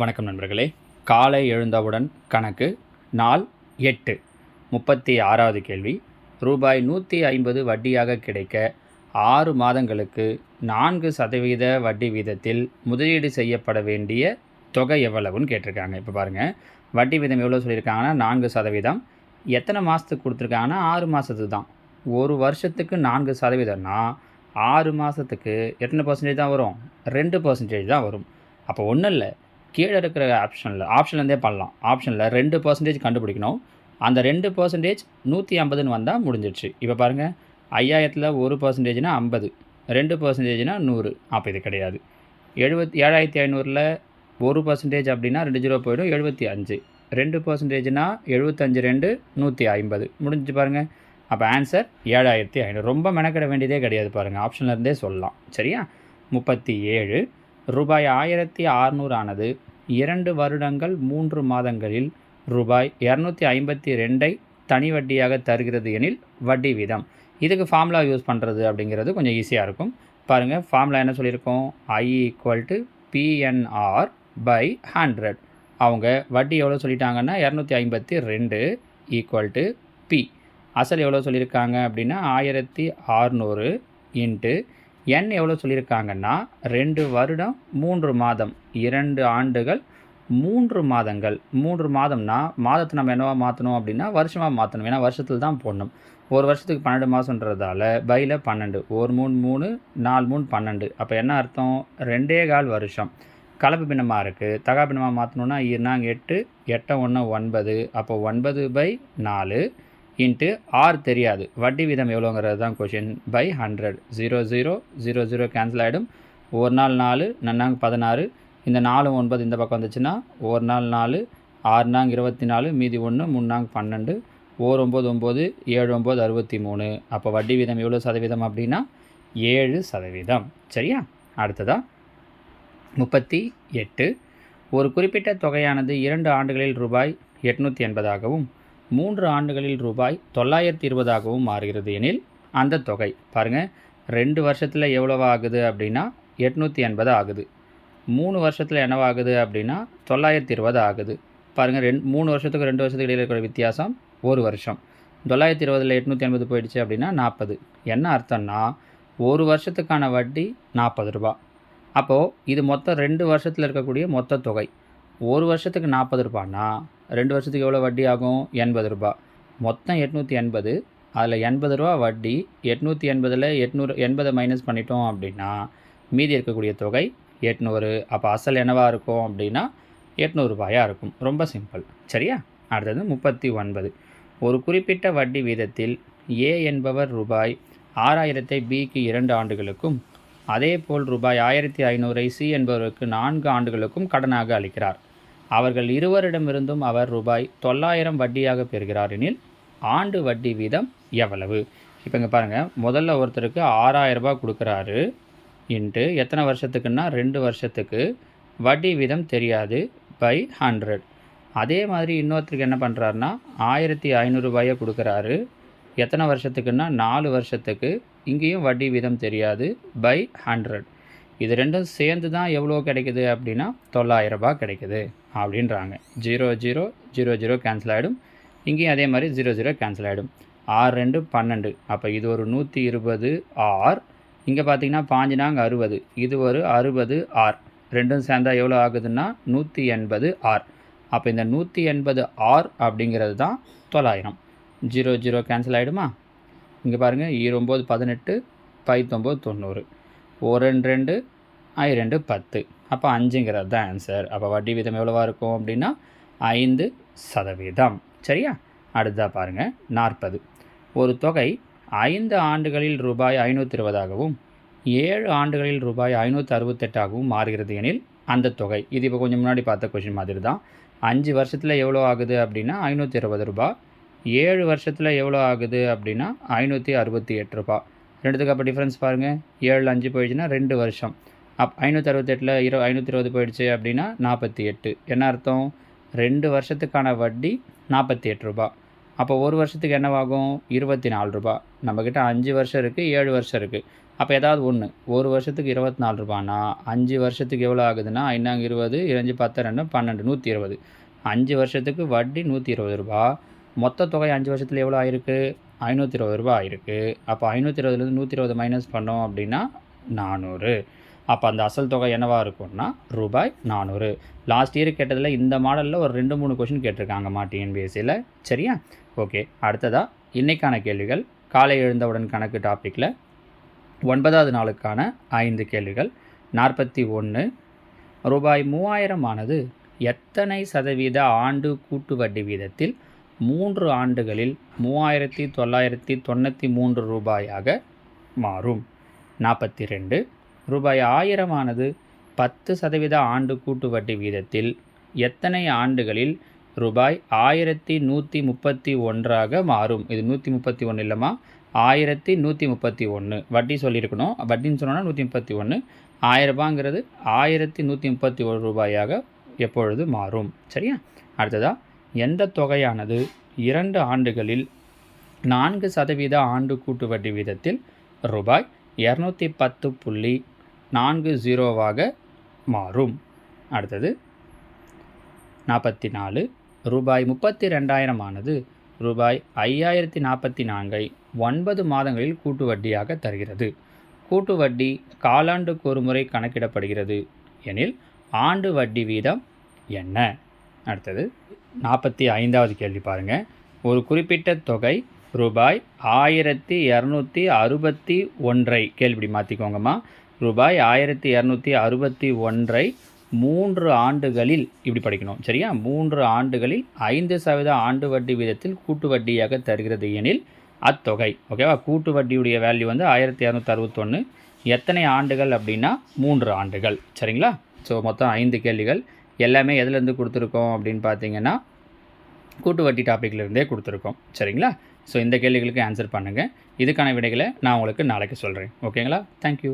வணக்கம் நண்பர்களே. காலை எழுந்தவுடன் கணக்கு நாள் எட்டு. முப்பத்தி ஆறாவது கேள்வி. ரூபாய் நூற்றி ஐம்பது வட்டியாக கிடைக்க ஆறு மாதங்களுக்கு நான்கு சதவீத வட்டி வீதத்தில் முதலீடு செய்யப்பட வேண்டிய தொகை எவ்வளவுன்னு கேட்டிருக்காங்க. இப்போ பாருங்கள் வட்டி வீதம் எவ்வளோ சொல்லியிருக்காங்கன்னா நான்கு சதவீதம். எத்தனை மாதத்துக்கு கொடுத்துருக்காங்கன்னா ஆறு மாதத்துக்கு தான் ஒரு வருஷத்துக்கு நான்கு சதவீதம்னா ஆறு மாதத்துக்கு எத்தனை பர்சன்டேஜ் தான் வரும்? ரெண்டு பர்சன்டேஜ் தான் வரும். அப்போ ஒன்றும் இல்லை. கீழே இருக்கிற ஆப்ஷனில் ஆப்ஷன்லேருந்தே பண்ணலாம். ஆப்ஷனில் ரெண்டு பர்சன்டேஜ் கண்டுபிடிக்கணும். அந்த ரெண்டு பர்சன்டேஜ் நூற்றி ஐம்பதுன்னு வந்தால் முடிஞ்சிடுச்சு. இப்போ பாருங்கள் ஐயாயிரத்தில் ஒரு பர்சன்டேஜ்னால் ஐம்பது ரெண்டு பர்சன்டேஜ்னால் நூறு. அப்போ இது கிடையாது. எழுபத்தி ஏழாயிரத்தி ஐநூறில் ஒரு பர்சன்டேஜ் அப்படின்னா ரெண்டு ஜீரோ போயிடும் எழுபத்தி அஞ்சு. ரெண்டு பர்சன்டேஜ்னால் எழுபத்தஞ்சு ரெண்டு நூற்றி ஐம்பது. முடிஞ்சு பாருங்கள் அப்போ ஆன்சர் ஏழாயிரத்தி ஐநூறு. ரொம்ப மெனக்கிட வேண்டியதே கிடையாது பாருங்கள் ஆப்ஷன்லேருந்தே சொல்லலாம். சரியா? முப்பத்தி ஏழு. ரூபாய் ஆயிரத்தி அறநூறு ஆனது இரண்டு வருடங்கள் மூன்று மாதங்களில் ரூபாய் இரநூத்தி ஐம்பத்தி ரெண்டை தனி வட்டியாக தருகிறது எனில் வட்டி வீதம். இதுக்கு ஃபார்முலா யூஸ் பண்ணுறது அப்படிங்கிறது கொஞ்சம் ஈஸியாக இருக்கும். பாருங்கள் ஃபார்முலா என்ன சொல்லியிருக்கோம்? I equal to PNR by hundred அவங்க வட்டி எவ்வளோ சொல்லிட்டாங்கன்னா இரநூத்தி ஐம்பத்தி ரெண்டு ஈக்குவல் டு பி அசல் எவ்வளோ சொல்லியிருக்காங்க அப்படின்னா ஆயிரத்தி ஆறுநூறு இன்ட்டு என் எவ்வளோ சொல்லியிருக்காங்கன்னா ரெண்டு வருடம் மூன்று மாதம். இரண்டு ஆண்டுகள் மூன்று மாதங்கள். மூன்று மாதம்னா மாதத்தை நம்ம என்னவா மாற்றணும் அப்படின்னா வருஷமாக மாற்றணும் ஏன்னா வருஷத்தில் தான் போடணும். ஒரு வருஷத்துக்கு பன்னெண்டு மாதம்ன்றதால பையில் பன்னெண்டு. ஒரு மூணு மூணு நாலு மூணு பன்னெண்டு. அப்போ என்ன அர்த்தம்? ரெண்டே கால் வருஷம். கலப்பு பின்னமாக இருக்குது தகா பின்னமாக மாற்றணுன்னா இருநாங்க எட்டு எட்டை ஒன்று ஒன்பது. அப்போ ஒன்பது பை நாலு. இன்ட்டு ஆர் தெரியாது. வட்டி வீதம் எவ்வளோங்கிறது தான் question by hundred zero zero zero zero cancel ஆகிடும் ஒரு நாள் நாலு நன்னாங்க பதினாறு. இந்த நாலு ஒன்பது இந்த பக்கம் வந்துச்சுன்னா ஒரு நாள் நாலு ஆறு நாங்க இருபத்தி நாலு மீதி ஒன்று மூணாங்க பன்னெண்டு. ஓர் ஒம்பது ஒம்பது ஏழு ஒம்பது அறுபத்தி மூணு. அப்போ வட்டி வீதம் எவ்வளோ சதவீதம் அப்படின்னா ஏழு சதவீதம். சரியா? அடுத்ததா? முப்பத்தி எட்டு. ஒரு குறிப்பிட்ட தொகையானது இரண்டு ஆண்டுகளில் ரூபாய் எட்நூற்றி எண்பதாகவும் மூன்று ஆண்டுகளில் ரூபாய் தொள்ளாயிரத்தி இருபதாகவும் மாறுகிறது எனில் அந்த தொகை பாருங்கள் ரெண்டு வருஷத்தில் எவ்வளவு ஆகுது அப்படின்னா எட்நூற்றி எண்பது ஆகுது. மூணு வருஷத்தில் என்னவாகுது அப்படின்னா தொள்ளாயிரத்தி இருபது ஆகுது. பாருங்கள் ரெண்டு மூணு வருஷத்துக்கு ரெண்டு வருஷத்துக்கு இடையில இருக்கிற வித்தியாசம் ஒரு வருஷம். தொள்ளாயிரத்தி இருபதில் எட்நூற்றி எண்பது போயிடுச்சு அப்படின்னா நாற்பது. என்ன அர்த்தம்னா ஒரு வருஷத்துக்கான வட்டி நாற்பது ரூபா. அப்போது இது மொத்தம் ரெண்டு வருஷத்தில் இருக்கக்கூடிய மொத்த தொகை. ஒரு வருஷத்துக்கு நாற்பது ரூபான்னா ரெண்டு வருஷத்துக்கு எவ்வளோ வட்டி ஆகும்? எண்பது ரூபா. மொத்தம் எட்நூற்றி எண்பது. அதில் எண்பது ரூபா வட்டி எட்நூற்றி எண்பதில் எட்நூறு எண்பதை மைனஸ் பண்ணிட்டோம் அப்படின்னா மீதி இருக்கக்கூடிய தொகை எட்நூறு. அப்போ அசல் என்னவாக இருக்கும் அப்படின்னா எட்நூறுபாயாக இருக்கும். ரொம்ப சிம்பிள் சரியா? அடுத்தது முப்பத்தி ஒன்பது. ஒரு குறிப்பிட்ட வட்டி வீதத்தில் ஏ என்பவர் ரூபாய் ஆறாயிரத்தை பிக்கு இரண்டு ஆண்டுகளுக்கும் அதேபோல் ரூபாய் ஆயிரத்தி ஐநூறை சி என்பவருக்கு நான்கு ஆண்டுகளுக்கும் கடனாக அளிக்கிறார். அவர்கள் இருவரிடமிருந்தும் அவர் ரூபாய் தொள்ளாயிரம் வட்டியாக பெறுகிறார் எனில் ஆண்டு வட்டி வீதம் எவ்வளவு? இப்போ இங்கே பாருங்கள் முதல்ல ஒருத்தருக்கு ஆறாயிரரூபா கொடுக்குறாரு. இன்ட்டு எத்தனை வருஷத்துக்குன்னா ரெண்டு வருஷத்துக்கு வட்டி வீதம் தெரியாது பை ஹண்ட்ரட். அதே மாதிரி இன்னொருத்தருக்கு என்ன பண்ணுறாருனா ஆயிரத்தி ஐநூறுரூபாயை கொடுக்குறாரு. எத்தனை வருஷத்துக்குன்னா நாலு வருஷத்துக்கு இங்கேயும் வட்டி வீதம் தெரியாது பை ஹண்ட்ரட். இது ரெண்டும் சேர்ந்து தான் எவ்வளோ கிடைக்குது அப்படின்னா தொள்ளாயிரம் ரூபாய் கிடைக்குது. அப்படின்றாங்க. Zero zero zero zero cancel ஆகிடும் இங்கேயும் அதே மாதிரி ஜீரோ ஜீரோ கேன்சல் ஆகிடும் ஆறு ரெண்டு பன்னெண்டு. அப்போ இது ஒரு நூற்றி இருபது ஆர் இங்கே பார்த்தீங்கன்னா பாஞ்சு நாங்க அறுபது. இது ஒரு அறுபது ஆர் ரெண்டும் சேர்ந்தா எவ்வளோ ஆகுதுன்னா நூற்றி எண்பது ஆர் அப்போ இந்த நூற்றி எண்பது ஆர் அப்படிங்கிறது தான் தொள்ளாயிரம். ஜீரோ ஜீரோ கேன்சல் ஆகிடுமா இங்கே பாருங்கள் ஈரொம்பது பதினெட்டு பைத்தொம்பது தொண்ணூறு. ஒரு ரெண்டு ரெண்டு ரெண்டு பத்து. அப்போ அஞ்சுங்கிறது தான் ஆன்சர் அப்போ வட்டி வீதம் எவ்வளோவா இருக்கும் அப்படின்னா ஐந்து சதவீதம். சரியா? அடுத்ததாக பாருங்கள் நாற்பது. ஒரு தொகை ஐந்து ஆண்டுகளில் ரூபாய் ஐநூற்றி இருபதாகவும் ஏழு ஆண்டுகளில் ரூபாய் ஐநூற்றி அறுபத்தெட்டாகவும் மாறுகிறது எனில் அந்த தொகை. இது இப்போ கொஞ்சம் முன்னாடி பார்த்த கொஷின் மாதிரி தான் அஞ்சு வருஷத்தில் எவ்வளோ ஆகுது அப்படின்னா ஐநூற்றி இருபது ரூபா. ஏழு வருஷத்தில் எவ்வளோ ஆகுது அப்படின்னா ஐநூற்றி அறுபத்தி எட்டு ரூபா. ரெண்டுத்துக்கு அப்போ டிஃப்ரென்ஸ் பாருங்கள் ஏழு அஞ்சு போயிடுச்சுன்னா ரெண்டு வருஷம். அப் ஐநூற்றறுபத்தெட்டில் இரு ஐநூற்றி இருபது போயிடுச்சு அப்படின்னா நாற்பத்தி எட்டு என்ன அர்த்தம்? ரெண்டு வருஷத்துக்கான வட்டி நாற்பத்தி எட்டு ரூபா. அப்போ ஒரு வருஷத்துக்கு என்னவாகும்? இருபத்தி நாலு ரூபா. நம்மக்கிட்ட அஞ்சு வருஷம் இருக்குது ஏழு வருஷம் இருக்குது அப்போ ஏதாவது ஒன்று ஒரு வருஷத்துக்கு இருபத்தி நாலு ரூபானா? அஞ்சு வருஷத்துக்கு எவ்வளோ ஆகுதுன்னா? ஐநாங்க இருபது இரஞ்சு பத்து ரெண்டு பன்னெண்டு நூற்றி இருபது அஞ்சு வருஷத்துக்கு வட்டி நூற்றி இருபது ரூபா. மொத்த தொகை அஞ்சு வருஷத்தில் எவ்வளோ ஆயிருக்கு? ஐநூற்றி இருபது ரூபா ஆயிருக்கு. அப்போ ஐநூற்றி இருபதுலேருந்து நூற்றி இருபது மைனஸ் பண்ணோம் அப்படின்னா நானூறு. அப்போ அந்த அசல் தொகை என்னவாக இருக்கும்னா ரூபாய் நானூறு. லாஸ்ட் இயர் கேட்டதில் இந்த மாடலில் ஒரு ரெண்டு மூணு கொஷின் கேட்டிருக்காங்கம்மா டிஎன்பிஎஸ்சியில் சரியா? ஓகே அடுத்ததாக இன்றைக்கான கேள்விகள். காலை எழுந்தவுடன் கணக்கு டாப்பிக்கில் ஒன்பதாவது நாளுக்கான ஐந்து கேள்விகள். நாற்பத்தி ஒன்று ரூபாய் மூவாயிரம் ஆனது எத்தனை சதவீத ஆண்டு கூட்டு வட்டி வீதத்தில் மூன்று ஆண்டுகளில் மூவாயிரத்தி தொள்ளாயிரத்தி தொண்ணூற்றி மூன்று ரூபாயாக மாறும்? நாற்பத்தி ரெண்டு. ரூபாய் ஆயிரமானது பத்து சதவீத ஆண்டு கூட்டு வட்டி வீதத்தில் எத்தனை ஆண்டுகளில் ரூபாய் ஆயிரத்தி நூற்றி முப்பத்தி ஒன்றாக மாறும்? இது நூற்றி முப்பத்தி ஒன்று இல்லைம்மா. ஆயிரத்தி நூற்றி முப்பத்தி ஒன்று வட்டி சொல்லியிருக்கணும். வட்டின்னு சொன்னோன்னா நூற்றி முப்பத்தி ஒன்று ஆயிரரூபாங்கிறது ஆயிரத்தி நூற்றி முப்பத்தி ஒரு ரூபாயாக எப்பொழுது மாறும்? சரியா? அடுத்ததாக எந்த தொகையானது இரண்டு ஆண்டுகளில் நான்கு சதவீத ஆண்டு கூட்டு வட்டி வீதத்தில் ரூபாய் இரநூத்தி பத்து புள்ளி நான்கு ஜீரோவாக மாறும். அடுத்தது நாற்பத்தி நாலு ரூபாய் முப்பத்தி ரெண்டாயிரம் ஆனது ரூபாய் ஐயாயிரத்தி நாற்பத்தி நான்கை ஒன்பது மாதங்களில் கூட்டு வட்டியாக தருகிறது. கூட்டு வட்டி காலாண்டுக்கு ஒரு முறை கணக்கிடப்படுகிறது. எனில் ஆண்டு வட்டி வீதம் என்ன? அடுத்தது நாற்பத்தி ஐந்தாவது கேள்வி பாருங்கள் ஒரு குறிப்பிட்ட தொகை ரூபாய் ஆயிரத்தி இரநூத்தி அறுபத்தி ஒன்றை கேள்விப்படி மாற்றிக்கோங்கம்மா ரூபாய் ஆயிரத்தி இரநூத்தி அறுபத்தி ஒன்றை மூன்று ஆண்டுகளில் இப்படி படிக்கணும். சரியா? மூன்று ஆண்டுகளில் ஐந்து சதவீத ஆண்டு வட்டி வீதத்தில் கூட்டு வட்டியாக தருகிறது எனில் அத்தொகை. ஓகேவா கூட்டு வட்டியுடைய வேல்யூ வந்து ஆயிரத்தி இரநூத்தி அறுபத்தொன்று எத்தனை ஆண்டுகள் அப்படின்னா மூன்று ஆண்டுகள். சரிங்களா? ஸோ மொத்தம் ஐந்து கேள்விகள். எல்லாமே எதுலேருந்து கொடுத்துருக்கோம் அப்படின்னு பார்த்தீங்கன்னா கூட்டு வட்டி டாப்பிக்லேருந்தே கொடுத்துருக்கோம். சரிங்களா? ஸோ இந்த கேள்விகளுக்கு ஆன்சர் பண்ணுங்கள் இதுக்கான விடைகளை நான் உங்களுக்கு நாளைக்கு சொல்கிறேன் ஓகேங்களா தேங்க்யூ